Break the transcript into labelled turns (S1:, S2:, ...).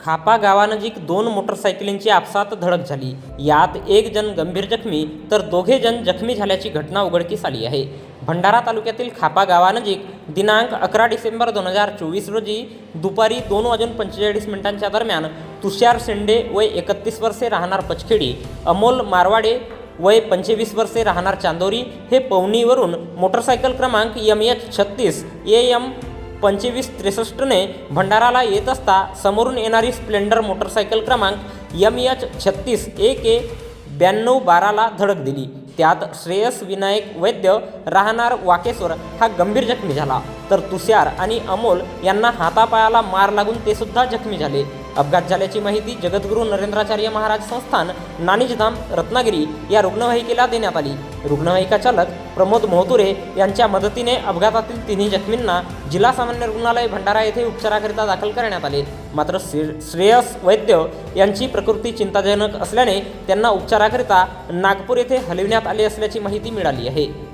S1: खापा गावानजीक दोन मोटरसायकलींची आपसात धडक झाली. यात एक जण गंभीर जखमी तर दोघे जण जखमी झाल्याची घटना उघडकीस आली आहे. भंडारा तालुक्यातील खापा गावानजीक दिनांक अकरा डिसेंबर दोन हजार चोवीस रोजी दुपारी दोन वाजून पंचेचाळीस मिनिटांच्या दरम्यान तुषार शेंडे वय एकतीस वर्षे राहणार पचखेडी अमोल मारवाडे वय पंचवीस वर्षे राहणार चांदोरी हे पवनीवरून मोटरसायकल क्रमांक यम एच छत्तीस ए एम पंचवीस त्रेसष्टने भंडाराला येत असता समोरून येणारी स्प्लेंडर मोटरसायकल क्रमांक एम एच छत्तीस ए के ब्याण्णव बाराला धडक दिली. त्यात श्रेयस विनायक वैद्य राहणार वाकेश्वर हा गंभीर जखमी झाला. तर तुषार आणि अमोल यांना हातापायाला मार लागून ते सुद्धा जखमी झाले. अपघात झाल्याची माहिती जगद्गुरू नरेंद्राचार्य महाराज संस्थान नाणीजधाम रत्नागिरी या रुग्णवाहिकेला देण्यात आली. रुग्णवाहिका चालक प्रमोद मोहतुरे यांच्या मदतीने अपघातातील तिन्ही जखमींना जिल्हा सामान्य रुग्णालय भंडारा येथे उपचाराकरिता दाखल करण्यात आले. मात्र श्रे- श्रेयस वैद्य यांची प्रकृती चिंताजनक असल्याने त्यांना उपचाराकरिता नागपूर येथे हलविण्यात आले असल्याची माहिती मिळाली आहे.